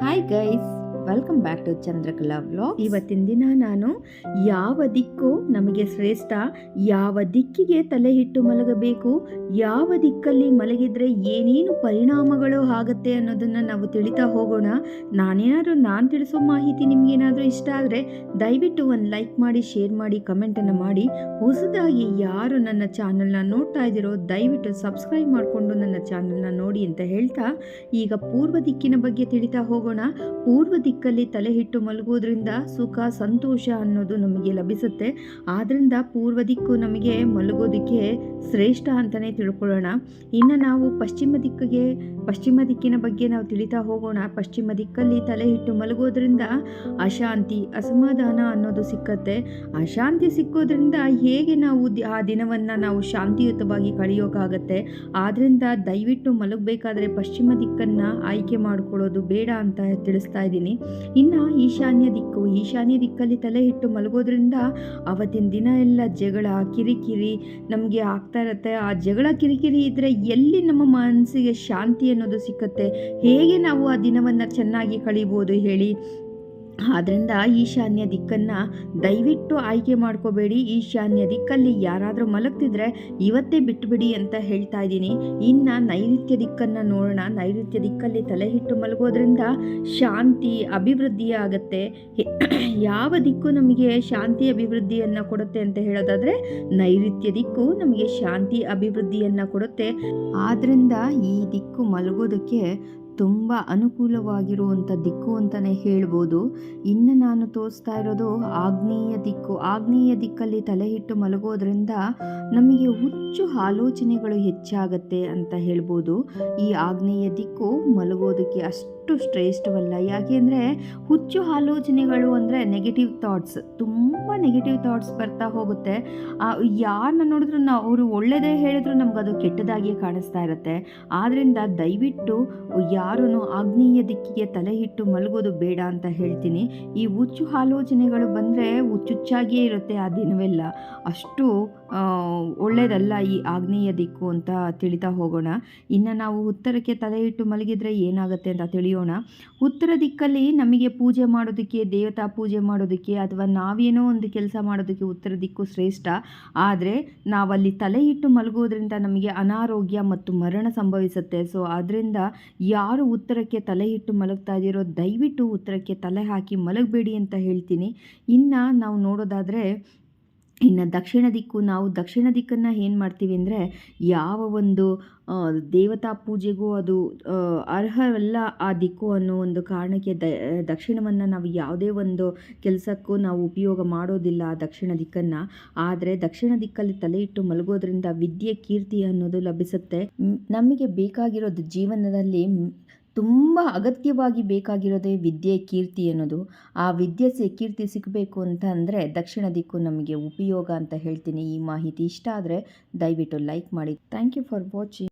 Hi guys! Welcome back to Chandrakala vlog ಇವತ್ತಿನ ದಿನ ನಾನು ಯಾವ ದಿಕ್ಕು ನಮಗೆ ಶ್ರೇಷ್ಠ, ಯಾವ ದಿಕ್ಕಿಗೆ ತಲೆ ಇಟ್ಟು ಮಲಗಬೇಕು, ಯಾವ ದಿಕ್ಕಲ್ಲಿ ಮಲಗಿದ್ರೆ ಏನೇನು ಪರಿಣಾಮಗಳು ಆಗುತ್ತೆ ಅನ್ನೋದನ್ನು ನಾವು ತಿಳಿತಾ ಹೋಗೋಣ. ನಾನೇನಾದರೂ ನಾನು ತಿಳಿಸೋ ಮಾಹಿತಿ ನಿಮ್ಗೇನಾದರೂ ಇಷ್ಟ ಆದರೆ ದಯವಿಟ್ಟು ಒಂದು ಲೈಕ್ ಮಾಡಿ, ಶೇರ್ ಮಾಡಿ ಕಮೆಂಟನ್ನು ಮಾಡಿ. ಹೊಸದಾಗಿ ಯಾರು ನನ್ನ ಚಾನಲ್ನ ನೋಡ್ತಾ ಇದ್ದೀರೋ ದಯವಿಟ್ಟು ಸಬ್ಸ್ಕ್ರೈಬ್ ಮಾಡಿಕೊಂಡು ನನ್ನ ಚಾನಲ್ನ ನೋಡಿ ಅಂತ ಹೇಳ್ತಾ ಈಗ ಪೂರ್ವ ದಿಕ್ಕಿನ ಬಗ್ಗೆ ತಿಳಿತಾ ಹೋಗೋಣ. ಪೂರ್ವ ದಿಕ್ಕಲ್ಲಿ ತಲೆ ಹಿಟ್ಟು ಮಲಗೋದ್ರಿಂದ ಸುಖ ಸಂತೋಷ ಅನ್ನೋದು ನಮಗೆ ಲಭಿಸುತ್ತೆ. ಆದ್ದರಿಂದ ಪೂರ್ವ ದಿಕ್ಕು ನಮಗೆ ಮಲಗೋದಕ್ಕೆ ಶ್ರೇಷ್ಠ ಅಂತಲೇ ತಿಳ್ಕೊಳ್ಳೋಣ. ಇನ್ನು ನಾವು ಪಶ್ಚಿಮ ದಿಕ್ಕಿಗೆ, ಪಶ್ಚಿಮ ದಿಕ್ಕಿನ ಬಗ್ಗೆ ನಾವು ತಿಳಿತಾ ಹೋಗೋಣ. ಪಶ್ಚಿಮ ದಿಕ್ಕಲ್ಲಿ ತಲೆ ಇಟ್ಟು ಮಲಗೋದ್ರಿಂದ ಅಶಾಂತಿ, ಅಸಮಾಧಾನ ಅನ್ನೋದು ಸಿಕ್ಕತ್ತೆ. ಅಶಾಂತಿ ಸಿಕ್ಕೋದ್ರಿಂದ ಹೇಗೆ ನಾವು ಆ ದಿನವನ್ನು ನಾವು ಶಾಂತಿಯುತವಾಗಿ ಕಳೆಯೋಕ್ಕಾಗತ್ತೆ ಆದ್ದರಿಂದ ದಯವಿಟ್ಟು ಮಲಗಬೇಕಾದ್ರೆ ಪಶ್ಚಿಮ ದಿಕ್ಕನ್ನು ಆಯ್ಕೆ ಮಾಡಿಕೊಳ್ಳೋದು ಬೇಡ ಅಂತ ತಿಳಿಸ್ತಾ ಇದ್ದೀನಿ. ಇನ್ನು ಈಶಾನ್ಯ ದಿಕ್ಕು ಈಶಾನ್ಯ ದಿಕ್ಕಲ್ಲಿ ತಲೆ ಇಟ್ಟು ಮಲಗೋದ್ರಿಂದ ಅವತ್ತಿನ ದಿನ ಎಲ್ಲ ಜಗಳ, ಕಿರಿಕಿರಿ ನಮಗೆ ಆಗ್ತಾ ಇರುತ್ತೆ. ಆ ಜಗಳ, ಕಿರಿಕಿರಿ ಇದ್ದರೆ ಎಲ್ಲಿ ನಮ್ಮ ಮನಸ್ಸಿಗೆ ಶಾಂತಿ ಅನ್ನೋದು ಸಿಕ್ಕತ್ತೆ? ಹೇಗೆ ನಾವು ಆ ದಿನವನ್ನು ಚೆನ್ನಾಗಿ ಕಳಿಬೋದು ಹೇಳಿ? ಆದ್ದರಿಂದ ಈಶಾನ್ಯ ದಿಕ್ಕನ್ನು ದಯವಿಟ್ಟು ಆಯ್ಕೆ ಮಾಡ್ಕೋಬೇಡಿ. ಈಶಾನ್ಯ ದಿಕ್ಕಲ್ಲಿ ಯಾರಾದರೂ ಮಲಗ್ತಿದ್ರೆ ಇವತ್ತೇ ಬಿಟ್ಟುಬಿಡಿ ಅಂತ ಹೇಳ್ತಾ ಇದ್ದೀನಿ. ಇನ್ನು ನೈಋತ್ಯ ದಿಕ್ಕನ್ನು ನೋಡೋಣ. ನೈಋತ್ಯ ದಿಕ್ಕಲ್ಲಿ ತಲೆ ಇಟ್ಟು ಮಲಗೋದ್ರಿಂದ ಶಾಂತಿ, ಅಭಿವೃದ್ಧಿ ಆಗುತ್ತೆ. ಯಾವ ದಿಕ್ಕು ನಮಗೆ ಶಾಂತಿ, ಅಭಿವೃದ್ಧಿಯನ್ನು ಕೊಡುತ್ತೆ ಅಂತ ಹೇಳೋದಾದರೆ ನೈಋತ್ಯ ದಿಕ್ಕು ನಮಗೆ ಶಾಂತಿ, ಅಭಿವೃದ್ಧಿಯನ್ನು ಕೊಡುತ್ತೆ. ಆದ್ದರಿಂದ ಈ ದಿಕ್ಕು ಮಲಗೋದಕ್ಕೆ ತುಂಬ ಅನುಕೂಲವಾಗಿರುವಂಥ ದಿಕ್ಕು ಅಂತಲೇ ಹೇಳ್ಬೋದು. ಇನ್ನು ನಾನು ತೋರಿಸ್ತಾ ಇರೋದು ಆಗ್ನೇಯ ದಿಕ್ಕು. ಆಗ್ನೇಯ ದಿಕ್ಕಲ್ಲಿ ತಲೆ ಇಟ್ಟು ಮಲಗೋದ್ರಿಂದ ನಮಗೆ ಹುಚ್ಚು ಆಲೋಚನೆಗಳು ಹೆಚ್ಚಾಗತ್ತೆ ಅಂತ ಹೇಳ್ಬೋದು. ಈ ಆಗ್ನೇಯ ದಿಕ್ಕು ಮಲಗೋದಕ್ಕೆ ಅಷ್ಟು ಶ್ರೇಷ್ಠವಲ್ಲ. ಯಾಕೆಂದರೆ ಹುಚ್ಚು ಆಲೋಚನೆಗಳು ಅಂದರೆ ನೆಗೆಟಿವ್ ಥಾಟ್ಸ್ ತುಂಬ ನೆಗೆಟಿವ್ ಥಾಟ್ಸ್ ಬರ್ತಾ ಹೋಗುತ್ತೆ. ಯಾರನ್ನ ನೋಡಿದ್ರು ನಾವು ಅವರು ಒಳ್ಳೆಯದೇ ಹೇಳಿದ್ರು ನಮ್ಗೆ ಅದು ಕೆಟ್ಟದಾಗಿಯೇ ಕಾಣಿಸ್ತಾ ಇರುತ್ತೆ. ಆದ್ದರಿಂದ ದಯವಿಟ್ಟು ಯಾರೂ ಆಗ್ನೇಯ ದಿಕ್ಕಿಗೆ ತಲೆ ಇಟ್ಟು ಮಲಗೋದು ಬೇಡ ಅಂತ ಹೇಳ್ತೀನಿ. ಈ ಹುಚ್ಚು ಆಲೋಚನೆಗಳು ಬಂದರೆ ಹುಚ್ಚುಚ್ಚಾಗಿಯೇ ಇರುತ್ತೆ, ಆ ದಿನವೆಲ್ಲ. ಅಷ್ಟು ಒಳ್ಳೆಯದಲ್ಲ ಈ ಆಗ್ನೇಯ ದಿಕ್ಕು ಅಂತ ತಿಳಿತಾ ಹೋಗೋಣ. ಇನ್ನು ನಾವು ಉತ್ತರಕ್ಕೆ ತಲೆ ಇಟ್ಟು ಮಲಗಿದ್ರೆ ಏನಾಗುತ್ತೆ ಅಂತ ತಿಳಿಯೋಣ. ಉತ್ತರ ದಿಕ್ಕಲ್ಲಿ ನಮಗೆ ಪೂಜೆ ಮಾಡೋದಕ್ಕೆ, ದೇವತಾ ಪೂಜೆ ಮಾಡೋದಕ್ಕೆ ಅಥವಾ ನಾವೇನೋ ಒಂದು ಕೆಲಸ ಮಾಡೋದಕ್ಕೆ ಉತ್ತರ ದಿಕ್ಕು ಶ್ರೇಷ್ಠ. ಆದರೆ ನಾವಲ್ಲಿ ತಲೆ ಇಟ್ಟು ಮಲಗೋದ್ರಿಂದ ನಮಗೆ ಅನಾರೋಗ್ಯ ಮತ್ತು ಮರಣ ಸಂಭವಿಸುತ್ತೆ. ಸೊ ಆದ್ದರಿಂದ ಯಾರು ಉತ್ತರಕ್ಕೆ ತಲೆ ಇಟ್ಟು ಮಲಗ್ತಾ ಇದ್ದೀರೋ ದಯವಿಟ್ಟು ಉತ್ತರಕ್ಕೆ ತಲೆ ಹಾಕಿ ಮಲಗಬೇಡಿ ಅಂತ ಹೇಳ್ತೀನಿ. ಇನ್ನು ನಾವು ನೋಡೋದಾದರೆ ಇನ್ನು ದಕ್ಷಿಣ ದಿಕ್ಕು ನಾವು ದಕ್ಷಿಣ ದಿಕ್ಕನ್ನು ಏನು ಮಾಡ್ತೀವಿ ಅಂದರೆ ಯಾವ ಒಂದು ದೇವತಾ ಪೂಜೆಗೂ ಅದು ಅರ್ಹವಲ್ಲ ಆ ದಿಕ್ಕು ಅನ್ನೋ ಒಂದು ಕಾರಣಕ್ಕೆ ದ, ದಕ್ಷಿಣವನ್ನು ನಾವು ಯಾವುದೇ ಒಂದು ಕೆಲಸಕ್ಕೂ ನಾವು ಉಪಯೋಗ ಮಾಡೋದಿಲ್ಲ ಆ ದಕ್ಷಿಣ ದಿಕ್ಕನ್ನು. ಆದರೆ ದಕ್ಷಿಣ ದಿಕ್ಕಲ್ಲಿ ತಲೆ ಇಟ್ಟು ಮಲಗೋದ್ರಿಂದ ವಿದ್ಯೆ, ಕೀರ್ತಿ ಅನ್ನೋದು ಲಭಿಸುತ್ತೆ. ನಮಗೆ ಬೇಕಾಗಿರೋದು ಜೀವನದಲ್ಲಿ ತುಂಬ ಅಗತ್ಯವಾಗಿ ಬೇಕಾಗಿರೋದೇ ವಿದ್ಯೆ ಕೀರ್ತಿ ಅನ್ನೋದು. ಆ ವಿದ್ಯೆ ಸೆ, ಕೀರ್ತಿ ಸಿಗಬೇಕು ಅಂತ ಅಂದರೆ ದಕ್ಷಿಣ ದಿಕ್ಕು ನಮಗೆ ಉಪಯೋಗ ಅಂತ ಹೇಳ್ತೀನಿ ಈ ಮಾಹಿತಿ. ಇಷ್ಟ ಆದರೆ ದಯವಿಟ್ಟು ಲೈಕ್ ಮಾಡಿ. Thank you for watching